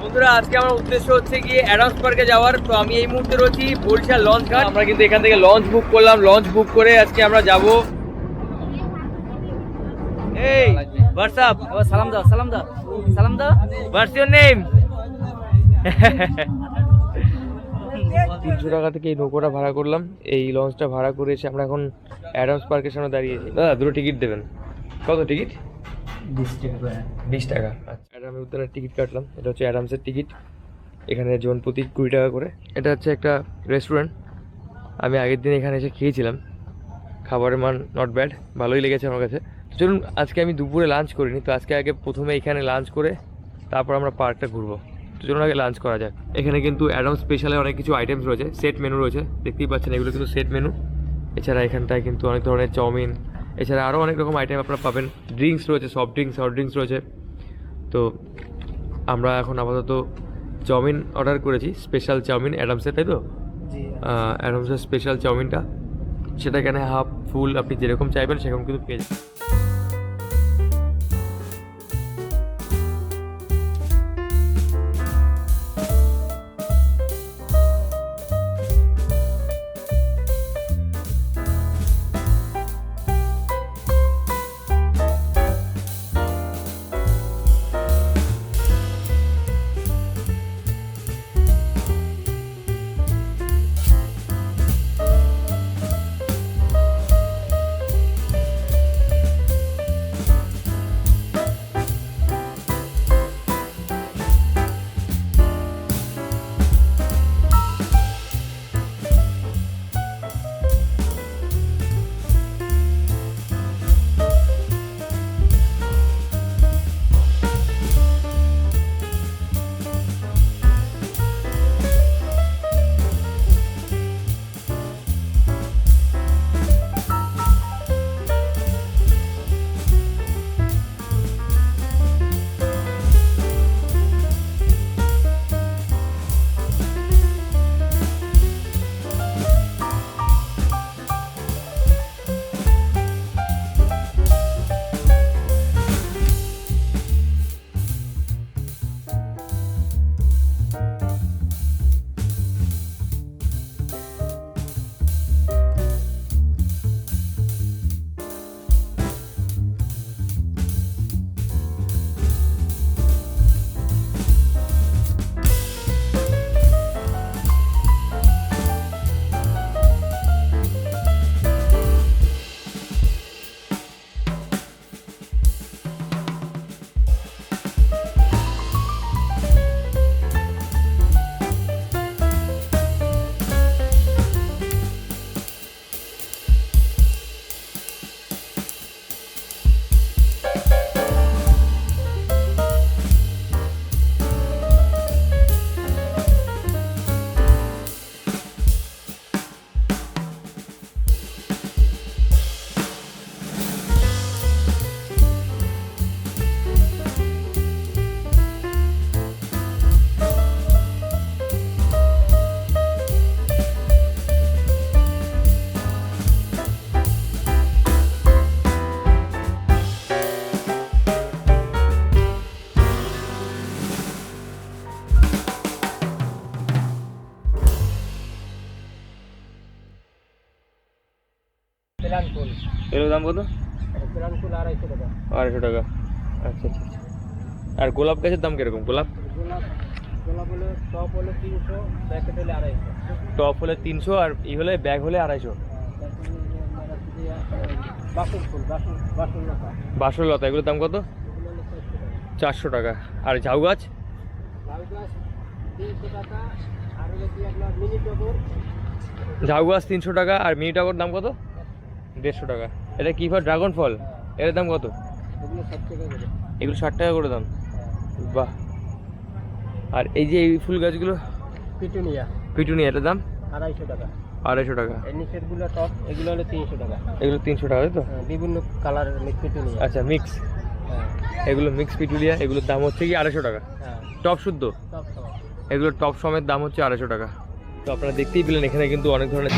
বন্ধুরা আজকে আমার উদ্দেশ্য হচ্ছে গিয়ে অ্যাডামস পার্কে যাওয়ার। তো আমি এই মুহূর্তে রয়েছি বরিশাল লঞ্চ ঘাট। আমরা কিন্তু এখান থেকে লঞ্চ বুক করলাম। লঞ্চ বুক করে আজকে আমরা যাব। এই হোয়াটসঅ্যাপ। সালাম দাও সালাম দাও সালাম দাও। হোয়াটস ইউর নেম তিনশো টাকা থেকে এই নৌকোটা ভাড়া করলাম। এই লঞ্চটা ভাড়া করে এসে আমরা এখন অ্যাডামস পার্কের সামনে দাঁড়িয়েছি। দাদা দুটো টিকিট দেবেন। কত টিকিট? বিশ টাকা আচ্ছা। অ্যাডাম উদ্যানের টিকিট কাটলাম। এটা হচ্ছে অ্যাডামসের টিকিট এখানে জন প্রতি কুড়ি টাকা করে। এটা হচ্ছে একটা রেস্টুরেন্ট আমি আগের দিন এখানে এসে খেয়েছিলাম। খাবারের মান নট ব্যাড ভালোই লেগেছে আমার কাছে। চলুন, আজকে আমি দুপুরে লাঞ্চ করিনি, তো আজকে আগে প্রথমে এখানে লাঞ্চ করে তারপর আমরা পার্কটা ঘুরবো। তো চলুন আগে লাঞ্চ করা যাক। এখানে কিন্তু অ্যাডাম স্পেশালে অনেক কিছু আইটেমস রয়েছে। সেট মেনু রয়েছে। দেখতেই পাচ্ছেন, এগুলো কিন্তু সেট মেনু এছাড়া এখানটায় কিন্তু অনেক ধরনের চাউমিন। এছাড়া আরও অনেক রকম আইটেম আপনারা পাবেন। ড্রিঙ্কস রয়েছে সফট ড্রিঙ্কস হট ড্রিঙ্কস রয়েছে। তো আমরা এখন আপাতত চাউমিন অর্ডার করেছি স্পেশাল চাউমিন অ্যাডামসের তাই তো? অ্যাডামসের। স্পেশাল চাউমিনটা। সেটা কেন হাফ ফুল আপনি যেরকম চাইবেন সেরকম কিন্তু পেয়ে যাবেন। এর দাম কত? আড়াইশো টাকা। আচ্ছা আচ্ছা আচ্ছা। আর গোলাপ গাছের দাম কীরকম? গোলাপ? টপ হলে তিনশো আর ই হলে ব্যাগ হলে আড়াইশো। বাসন লতা এগুলোর দাম কত? চারশো টাকা। আর ঝাউ গাছ? লাউ গাছ তিনশো টাকা, আর মিনি টগর ঝাউ দাম কত? দেড়শো টাকা। এটা কী ফল? ড্রাগন ফল? এর দাম কত? এগুলো ষাট টাকা করে। এগুলো দাম? বাহ। আর এই যে এই ফুল গাছগুলো? পিটুনিয়া। পিটুনি এটার দাম? আড়াইশো টাকা। আড়াইশো টাকা। এর নিচেরগুলো টপ এগুলো হলে তিনশো টাকা। এগুলো তিনশো টাকা তাই তো? হ্যাঁ, বিভিন্ন কালারের পিটুনিয়া। আচ্ছা মিক্স। হ্যাঁ। এগুলো মিক্স পিটুলিয়া এগুলোর দাম হচ্ছে কি আড়াইশো টাকা? হ্যাঁ। টপ শুদ্ধ? এগুলোর টপ সমেত দাম হচ্ছে আড়াইশো টাকা। তো আপনারা দেখতেই পেলেন এখানে কিন্তু অনেক ধরনের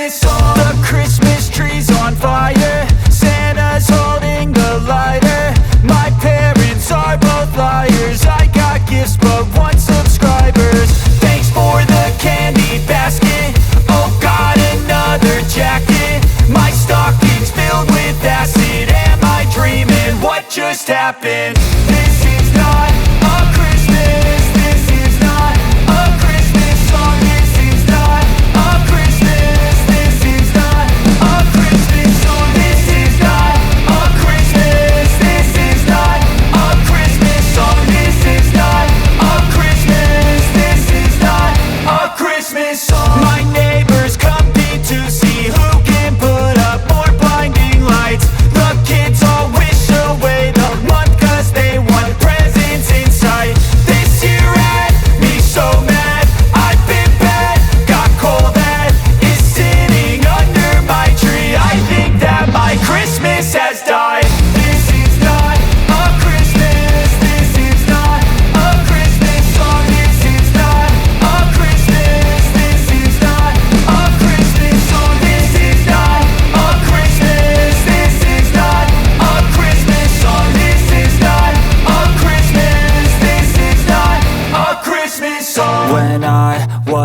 Christmas, all the Christmas trees on fire. Santa's holding the lighter. My parents are both liars. I got gifts but one subscribers Thanks for the candy basket. Oh god, another jacket. My stocking's filled with acid. Am I dreaming? What just happened?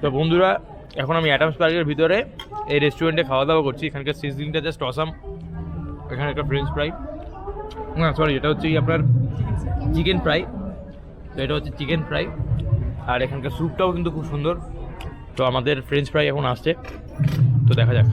তো বন্ধুরা, এখন আমি Adams পার্কের ভিতরে এই রেস্টুরেন্টে খাওয়া দাওয়া করছি। এখানকার সিজনিংটা জাস্ট অসাম এখানে একটা ফ্রেঞ্চ ফ্রাই না সরি এটা হচ্ছে আপনার চিকেন ফ্রাই তো এটা হচ্ছে চিকেন ফ্রাই আর এখানকার স্যুপটাও কিন্তু খুব সুন্দর। তো আমাদের ফ্রেঞ্চ ফ্রাই এখন আসছে। তো দেখা যাক।